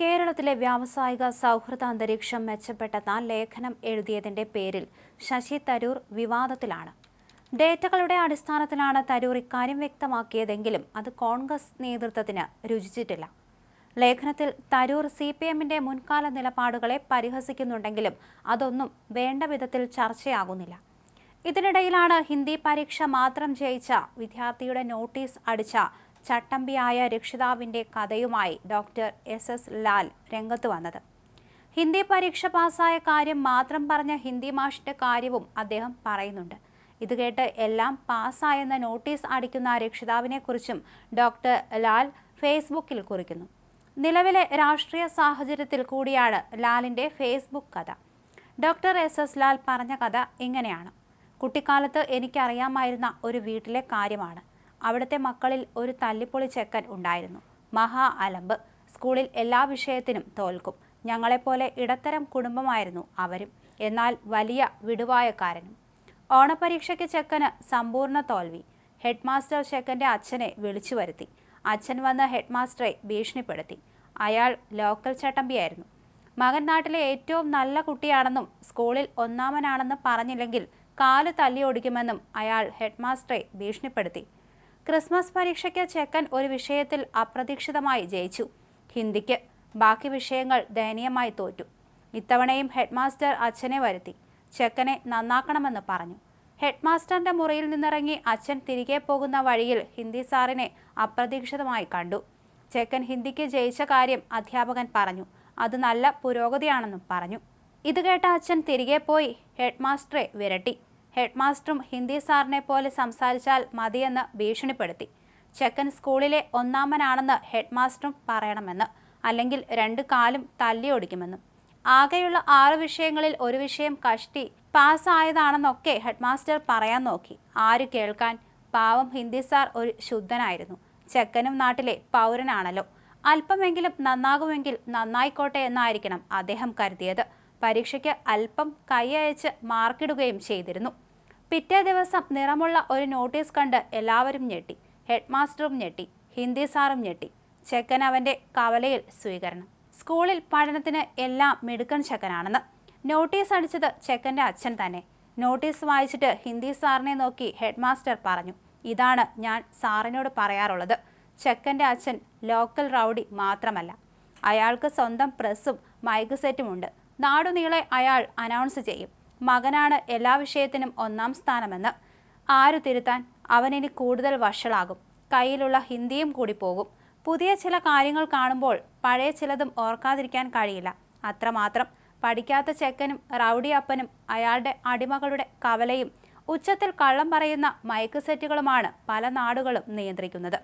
കേരളത്തിലെ വ്യാവസായിക സൗഹൃദ അന്തരീക്ഷം മെച്ചപ്പെട്ടെന്ന ലേഖനം എഴുതിയതിന്റെ പേരിൽ ശശി തരൂർ വിവാദത്തിലാണ്. ഡേറ്റകളുടെ അടിസ്ഥാനത്തിലാണ് തരൂർ ഇക്കാര്യം വ്യക്തമാക്കിയതെങ്കിലും അത് കോൺഗ്രസ് നേതൃത്വത്തിന് രുചിച്ചിട്ടില്ല. ലേഖനത്തിൽ തരൂർ സി പി എമ്മിന്റെ മുൻകാല നിലപാടുകളെ പരിഹസിക്കുന്നുണ്ടെങ്കിലും അതൊന്നും വേണ്ട വിധത്തിൽ ചർച്ചയാകുന്നില്ല. ഇതിനിടയിലാണ് ഹിന്ദി പരീക്ഷ മാത്രം ജയിച്ച വിദ്യാർത്ഥിയുടെ നോട്ടീസ് അടിച്ച ചട്ടമ്പിയായ രക്ഷിതാവിന്റെ കഥയുമായി ഡോക്ടർ എസ് എസ് ലാൽ രംഗത്ത് വന്നത്. ഹിന്ദി പരീക്ഷ പാസ്സായ കാര്യം മാത്രം പറഞ്ഞ ഹിന്ദി മാഷിന്റെ കാര്യവും അദ്ദേഹം പറയുന്നുണ്ട്. ഇത് കേട്ട് എല്ലാം പാസ്സായെന്ന നോട്ടീസ് അടിക്കുന്ന രക്ഷിതാവിനെക്കുറിച്ചും ഡോക്ടർ ലാൽ ഫേസ്ബുക്കിൽ കുറിക്കുന്നു. നിലവിലെ രാഷ്ട്രീയ സാഹചര്യത്തിൽ കൂടിയാണ് ലാലിന്റെ ഫേസ്ബുക്ക് കഥ. ഡോക്ടർ എസ് എസ് ലാൽ പറഞ്ഞ കഥ ഇങ്ങനെയാണ്. കുട്ടിക്കാലത്ത് എനിക്കറിയാമായിരുന്ന ഒരു വീട്ടിലെ കാര്യമാണ്. അവിടുത്തെ മക്കളിൽ ഒരു തല്ലിപ്പൊളി ചെക്കൻ ഉണ്ടായിരുന്നു. മഹാ അലമ്പ്. സ്കൂളിൽ എല്ലാ വിഷയത്തിനും തോൽക്കും. ഞങ്ങളെപ്പോലെ ഇടത്തരം കുടുംബമായിരുന്നു അവരും. എന്നാൽ വലിയ വിടുവായക്കാരനും. ഓണപരീക്ഷയ്ക്ക് ചെക്കന് സമ്പൂർണ തോൽവി. ഹെഡ് മാസ്റ്റർ ചെക്കന്റെ അച്ഛനെ വിളിച്ചു വരുത്തി. അച്ഛൻ വന്ന് ഹെഡ് മാസ്റ്ററെ ഭീഷണിപ്പെടുത്തി. അയാൾ ലോക്കൽ ചട്ടമ്പിയായിരുന്നു. മകൻ നാട്ടിലെ ഏറ്റവും നല്ല കുട്ടിയാണെന്നും സ്കൂളിൽ ഒന്നാമനാണെന്ന് പറഞ്ഞില്ലെങ്കിൽ കാൽ തല്ലി ഓടിക്കുമെന്നും അയാൾ ഹെഡ് മാസ്റ്ററെ ഭീഷണിപ്പെടുത്തി. ക്രിസ്മസ് പരീക്ഷയ്ക്ക് ചെക്കൻ ഒരു വിഷയത്തിൽ അപ്രതീക്ഷിതമായി ജയിച്ചു. ഹിന്ദിക്ക് ബാക്കി വിഷയങ്ങൾ ദയനീയമായി തോറ്റു. ഇത്തവണയും ഹെഡ്മാസ്റ്റർ അച്ഛനെ വരുത്തി. ചെക്കനെ നന്നാക്കണമെന്ന് പറഞ്ഞു. ഹെഡ് മാസ്റ്ററിന്റെ മുറിയിൽ നിന്നിറങ്ങി അച്ഛൻ തിരികെ പോകുന്ന വഴിയിൽ ഹിന്ദി സാറിനെ അപ്രതീക്ഷിതമായി കണ്ടു. ചെക്കൻ ഹിന്ദിക്ക് ജയിച്ച കാര്യം അധ്യാപകൻ പറഞ്ഞു. അത് നല്ല പുരോഗതിയാണെന്നും പറഞ്ഞു. ഇത് കേട്ട അച്ഛൻ തിരികെ പോയി ഹെഡ്മാസ്റ്ററെ വിരട്ടി. ഹെഡ് മാസ്റ്ററും ഹിന്ദി സാറിനെ പോലെ സംസാരിച്ചാൽ മതിയെന്ന് ഭീഷണിപ്പെടുത്തി. ചെക്കൻ സ്കൂളിലെ ഒന്നാമനാണെന്ന് ഹെഡ് മാസ്റ്ററും പറയണമെന്ന് അല്ലെങ്കിൽ രണ്ട് കാലും തല്ലിയൊടിക്കുമെന്നും. ആകെയുള്ള ആറ് വിഷയങ്ങളിൽ ഒരു വിഷയം കഷ്ടി പാസ്സായതാണെന്നൊക്കെ ഹെഡ് മാസ്റ്റർ പറയാൻ നോക്കി. ആര് കേൾക്കാൻ? പാവം ഹിന്ദി സാർ ഒരു ശുദ്ധനായിരുന്നു. ചെക്കനും നാട്ടിലെ പൗരനാണല്ലോ. അല്പമെങ്കിലും നന്നാകുമെങ്കിൽ നന്നായിക്കോട്ടെ എന്നായിരിക്കണം അദ്ദേഹം കരുതിയത്. പരീക്ഷയ്ക്ക് അല്പം കൈയയച്ച് മാർക്കിടുകയും ചെയ്തിരുന്നു. പിറ്റേ ദിവസം നിറമുള്ള ഒരു നോട്ടീസ് കണ്ട് എല്ലാവരും ഞെട്ടി. ഹെഡ്മാസ്റ്ററും ഞെട്ടി. ഹിന്ദി സാറും ഞെട്ടി. ചെക്കൻ അവന്റെ കവലയിൽ സ്വീകരണം. സ്കൂളിൽ പഠനത്തിന് എല്ലാം മിടുക്കൻ ചെക്കനാണെന്ന്. നോട്ടീസ് അടിച്ചത് ചെക്കന്റെ അച്ഛൻ തന്നെ. നോട്ടീസ് വായിച്ചിട്ട് ഹിന്ദി സാറിനെ നോക്കി ഹെഡ്മാസ്റ്റർ പറഞ്ഞു ഇതാണ് ഞാൻ സാറിനോട് പറയാറുള്ളത്. ചെക്കന്റെ അച്ഛൻ ലോക്കൽ റൗഡി മാത്രമല്ല. അയാൾക്ക് സ്വന്തം പ്രസ്സും മൈക്ക് സെറ്റും സെറ്റുമുണ്ട് നാടുനീളെ അയാൾ അനൗൺസ് ചെയ്യും. മകനാണ് എല്ലാ വിഷയത്തിനും ഒന്നാം സ്ഥാനമെന്ന്. ആര് തിരുത്താൻ അവനിനി കൂടുതൽ വഷളാകും. കയ്യിലുള്ള ഹിന്ദിയും കൂടി പോകും. പുതിയ ചില കാര്യങ്ങൾ കാണുമ്പോൾ പഴയ ചിലതും ഓർക്കാതിരിക്കാൻ കഴിയില്ല. അത്രമാത്രം പഠിക്കാത്ത ചെക്കനും റൗഡി അപ്പനും അയാളുടെ അടിമകളുടെ കവലയും ഉച്ചത്തിൽ കള്ളം പറയുന്ന മയക്ക് സെറ്റുകളുമാണ് പല നാടുകളും നിയന്ത്രിക്കുന്നത്.